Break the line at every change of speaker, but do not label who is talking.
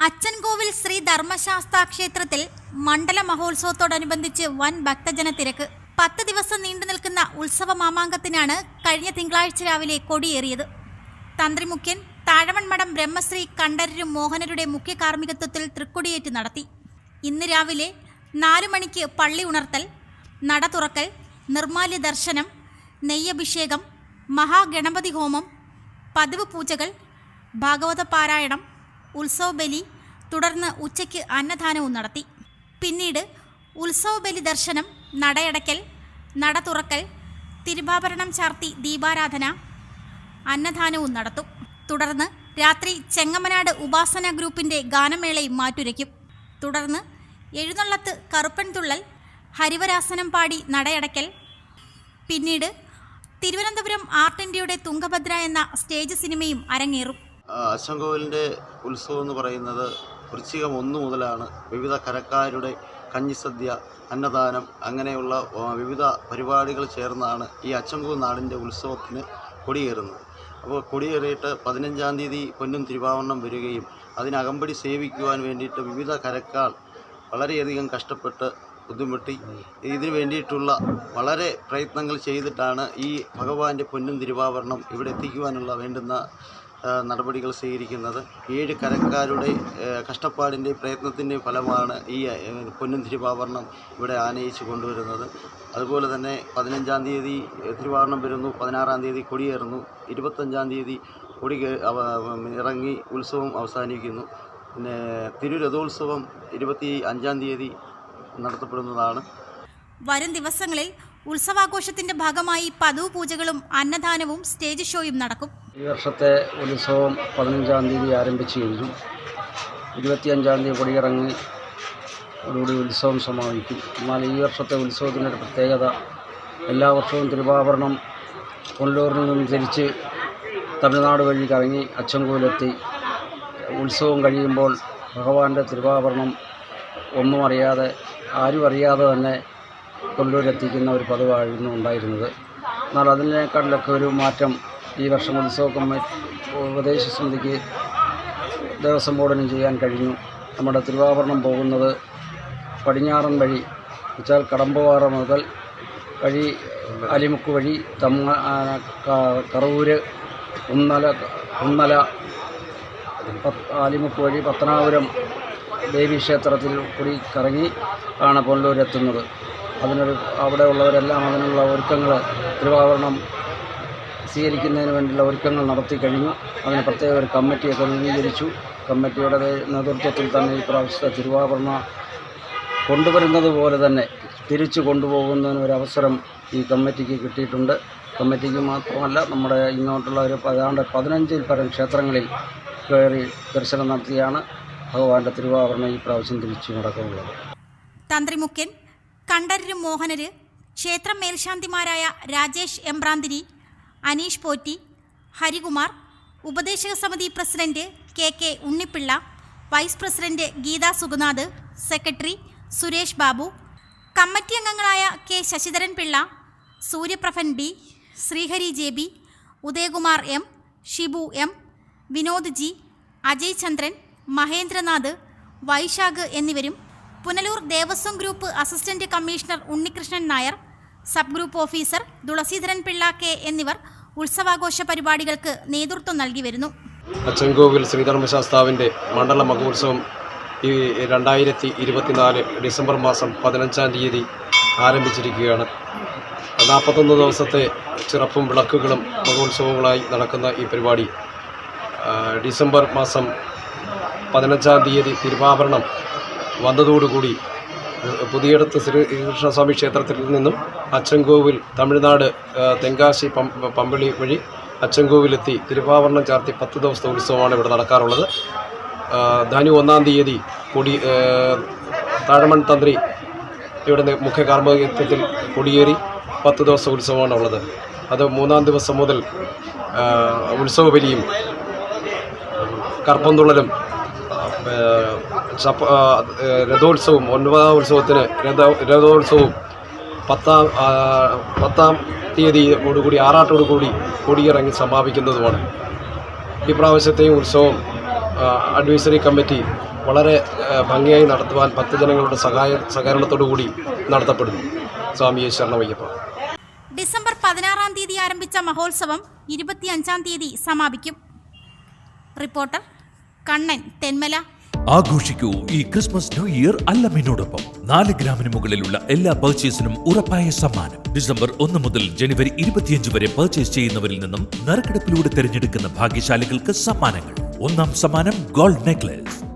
അച്ചൻകോവിൽ ശ്രീ ധർമ്മശാസ്ത്ര ക്ഷേത്രത്തിൽ മണ്ഡല മഹോത്സവത്തോടനുബന്ധിച്ച് വൻ ഭക്തജന തിരക്ക് പത്ത് ദിവസം നീണ്ടു നിൽക്കുന്ന ഉത്സവ മാമാങ്കത്തിനാണ് കഴിഞ്ഞ തിങ്കളാഴ്ച രാവിലെ കൊടിയേറിയത്. തന്ത്രിമുഖ്യൻ താഴവൺമഠം ബ്രഹ്മശ്രീ കണ്ഠരരും മോഹനരുടെ മുഖ്യ കാർമ്മികത്വത്തിൽ തൃക്കൊടിയേറ്റ് നടത്തി. ഇന്ന് രാവിലെ നാലു മണിക്ക് പള്ളി ഉണർത്തൽ നട തുറക്കൽ നിർമാല്യ ദർശനം നെയ്യഭിഷേകം മഹാഗണപതി ഹോമം പതിവ് പൂജകൾ ഭാഗവത പാരായണം ഉത്സവബലി തുടർന്ന് ഉച്ചയ്ക്ക് അന്നദാനവും നടത്തി. പിന്നീട് ഉത്സവബലി ദർശനം നടയടക്കൽ നട തുറക്കൽ തിരുവാഭരണം ചാർത്തി ദീപാരാധന അന്നദാനവും നടത്തും. തുടർന്ന് രാത്രി ചെങ്ങമനാട് ഉപാസന ഗ്രൂപ്പിന്റെ ഗാനമേളയും മാറ്റുരയ്ക്കും. തുടർന്ന് എഴുന്നള്ളത്ത് കറുപ്പൻ തുള്ളൽ ഹരിവരാസനം പാടി നടയടക്കൽ പിന്നീട് തിരുവനന്തപുരം ആർട്ട് ഇന്ത്യയുടെ തുങ്കഭദ്ര എന്ന സ്റ്റേജ് സിനിമയും അരങ്ങേറും.
ആ, അശ്വൻകോവിലിന്റെ ഉത്സവം എന്ന് പറയുന്നത് വൃശ്ചികം ഒന്ന് മുതലാണ് വിവിധ കരക്കാരുടെ കഞ്ഞിസദ്യ അന്നദാനം അങ്ങനെയുള്ള വിവിധ പരിപാടികൾ ചേർന്നാണ് ഈ അച്ചൻകോവിൽ നാടിന്റെ ഉത്സവത്തിന് കൊടിയേറുന്നത്. അപ്പോൾ കൊടിയേറിയിട്ട് പതിനഞ്ചാം തീയതി പൊന്നും തിരുവാവണ്ണം വരികയും അതിനകമ്പടി സേവിക്കുവാൻ വേണ്ടിയിട്ട് വിവിധ കരക്കാർ വളരെയധികം കഷ്ടപ്പെട്ട് ബുദ്ധിമുട്ടി. ഇതിനു വേണ്ടിയിട്ടുള്ള വളരെ പ്രയത്നങ്ങൾ ചെയ്തിട്ടാണ് ഈ ഭഗവാന്റെ പൊന്നും തിരുവാവരണം ഇവിടെ എത്തിക്കുവാനുള്ള വേണ്ടുന്ന നടപടികൾ സ്വീകരിക്കുന്നത്. ഏഴ് കരക്കാരുടെ കഷ്ടപ്പാടിന്റെ പ്രയത്നത്തിന്റെ ഫലമാണ് ഈ പൊന്നും തിരുവാഭരണം ഇവിടെ ആനയിച്ച് കൊണ്ടുവരുന്നത്. അതുപോലെ തന്നെ പതിനഞ്ചാം തീയതി തിരുവാഭരണം വരുന്നു പതിനാറാം തീയതി കൊടിയേറുന്നു ഇരുപത്തഞ്ചാം തീയതി കൊടി ഇറങ്ങി ഉത്സവം അവസാനിക്കുന്നു. പിന്നെ തിരുരഥോത്സവം ഇരുപത്തി അഞ്ചാം തീയതി നടത്തപ്പെടുന്നതാണ്.
വരും ദിവസങ്ങളിൽ ഉത്സവാഘോഷത്തിന്റെ ഭാഗമായി പതിവ് പൂജകളും അന്നദാനവും സ്റ്റേജ് ഷോയും നടക്കും.
ഈ വർഷത്തെ ഉത്സവം പതിനഞ്ചാം തീയതി ആരംഭിച്ചു കഴിഞ്ഞു. ഇരുപത്തിയഞ്ചാം തീയതി കൊടിയിറങ്ങി അതോടുകൂടി ഉത്സവം സമാപിക്കും. എന്നാൽ ഈ വർഷത്തെ ഉത്സവത്തിന്റെ ഒരു പ്രത്യേകത എല്ലാ വർഷവും തിരുവാഭരണം കൊല്ലൂരിൽ നിന്ന് തിരിച്ച് തമിഴ്നാട് വഴി കറങ്ങി അച്ചൻകോയിലെത്തി ഉത്സവം കഴിയുമ്പോൾ ഭഗവാന്റെ തിരുവാഭരണം ഒന്നും അറിയാതെ ആരും അറിയാതെ തന്നെ കൊല്ലൂരെത്തിക്കുന്ന ഒരു പതിവായിരുന്നു ഉണ്ടായിരുന്നത്. എന്നാൽ അതിനേക്കാളിലൊക്കെ ഒരു മാറ്റം ഈ വർഷം ഉത്സവ ഉപദേശ സമിതിക്ക് ദേവസ്വം ബോർഡിനും ചെയ്യാൻ കഴിഞ്ഞു. നമ്മുടെ തിരുവാഭരണം പോകുന്നത് പടിഞ്ഞാറൻ വഴി വെച്ചാൽ കടമ്പവാറ മുതൽ വഴി അലിമുക്ക് വഴി തമ്മ കറവൂര് ഉന്നല പത്ത് ആലിമുക്ക് വഴി പത്തനാപുരം ദേവീക്ഷേത്രത്തിൽ കൂടി കറങ്ങി ആണ് പൊല്ലൂരെത്തുന്നത് അതിനൊരു അവിടെ ഉള്ളവരെല്ലാം അതിനുള്ള ഒരുക്കങ്ങൾ തിരുവാഭരണം സ്വീകരിക്കുന്നതിന് വേണ്ടിയുള്ള ഒരുക്കങ്ങൾ നടത്തി കഴിഞ്ഞു. അതിന് പ്രത്യേക ഒരു കമ്മിറ്റിയൊക്കെ രൂപീകരിച്ചു. കമ്മിറ്റിയുടെ നേതൃത്വത്തിൽ തന്നെ ഈ പ്രാവശ്യത്തെ തിരുവാഭരണ കൊണ്ടുവരുന്നത് പോലെ തന്നെ തിരിച്ചു കൊണ്ടുപോകുന്നതിന് ഒരു അവസരം ഈ കമ്മിറ്റിക്ക് കിട്ടിയിട്ടുണ്ട്. കമ്മിറ്റിക്ക് മാത്രമല്ല നമ്മുടെ ഇങ്ങോട്ടുള്ള ഒരു ഏതാണ്ട് പതിനഞ്ചിൽ പരം ക്ഷേത്രങ്ങളിൽ കയറി ദർശനം നടത്തിയാണ് ഭഗവാന്റെ തിരുവാഭരണം ഈ പ്രാവശ്യം തിരിച്ചു നടക്കുന്നത്.
തന്ത്രിമുഖ്യൻ കണ്ഠരരും മോഹനര് ക്ഷേത്രം മേൽശാന്തിമാരായ രാജേഷ് എംബ്രാന്തിരി അനീഷ് പോറ്റി ഹരികുമാർ ഉപദേശക സമിതി president K K Unnipillai vice president Geetha Sugunath secretary Suresh Babu committee അംഗങ്ങളായ K Sasidharan Pillai Suryaprabhan B Sreehari J B Udayakumar M Shibu M Vinod G Ajay Chandran Mahendranath Vaisakh എന്നിവരും Punalur Devaswom group assistant commissioner Unnikrishnan Nair sub group officer Thulaseedharan Pillai K എന്നിവർ ഉത്സവാഘോഷ പരിപാടികൾക്ക് നേതൃത്വം നൽകി വരുന്നു.
അച്ചൻകോവിൽ ശ്രീധർമ്മശാസ്താവിന്റെ മണ്ഡല മഹോത്സവം ഈ രണ്ടായിരത്തി ഇരുപത്തിനാല് ഡിസംബർ മാസം പതിനഞ്ചാം തീയതി ആരംഭിച്ചിരിക്കുകയാണ്. നാൽപ്പത്തൊന്ന് ദിവസത്തെ ചിറപ്പും വിളക്കുകളും മഹോത്സവങ്ങളായി നടക്കുന്ന ഈ പരിപാടി ഡിസംബർ മാസം പതിനഞ്ചാം തീയതി തിരുവാഭരണം വന്നതോടുകൂടി പുതിയടത്ത് ശ്രീകൃഷ്ണസ്വാമി ക്ഷേത്രത്തിൽ നിന്നും അച്ചൻകോവിൽ തമിഴ്നാട് തെങ്കാശി പമ്പളി വഴി അച്ചൻകോവിലെത്തി തിരുവാഭരണം ചാർത്തി പത്ത് ദിവസത്തെ ഉത്സവമാണ് ഇവിടെ നടക്കാറുള്ളത്. ധനു ഒന്നാം തീയതി കൊടി താഴമൺ തന്ത്രി ഇവിടെ മുഖ്യ കാർമ്മികത്വത്തിൽ കൊടിയേറി പത്ത് ദിവസത്തെ ഉത്സവമാണ് ഉള്ളത് അത് മൂന്നാം ദിവസം മുതൽ ഉത്സവബലിയും കർപ്പന്തുള്ളലും ചപ്പ- രഥോത്സവം ഒൻപതാം ഉത്സവത്തിന് രഥ രഥോത്സവവും പത്താം പത്താം തീയതിയോടുകൂടി ആറാട്ടോടുകൂടി കൊടിയിറങ്ങി സമാപിക്കുന്നതുമാണ്. ഈ പ്രാവശ്യത്തെയും ഉത്സവം അഡ്വൈസറി കമ്മിറ്റി വളരെ ഭംഗിയായി നടത്തുവാൻ ഭക്തജനങ്ങളുടെ സഹായ സഹകരണത്തോടു കൂടി നടത്തപ്പെടുന്നു. സ്വാമിയെ ശരണമയ്യപ്പ.
ഡിസംബർ പതിനാറാം തീയതി ആരംഭിച്ച മഹോത്സവം ഇരുപത്തിയഞ്ചാം തീയതി സമാപിക്കും. റിപ്പോർട്ടർ കണ്ണൻ തെന്മല.
ആഘോഷിക്കൂ ഈ ക്രിസ്മസ് ന്യൂ ഇയർ അല്ലമ്മിനോടൊപ്പം നാല് ഗ്രാമിന് മുകളിലുള്ള എല്ലാ പർച്ചേസിനും ഉറപ്പായ സമ്മാനം. ഡിസംബർ ഒന്ന് മുതൽ ജനുവരി ഇരുപത്തിയഞ്ച് വരെ പർച്ചേസ് ചെയ്യുന്നവരിൽ നിന്നും നറുക്കെടുപ്പിലൂടെ തിരഞ്ഞെടുക്കുന്ന ഭാഗ്യശാലികൾക്ക് സമ്മാനങ്ങൾ. ഒന്നാം സമ്മാനം ഗോൾഡ് നെക്ലേസ്.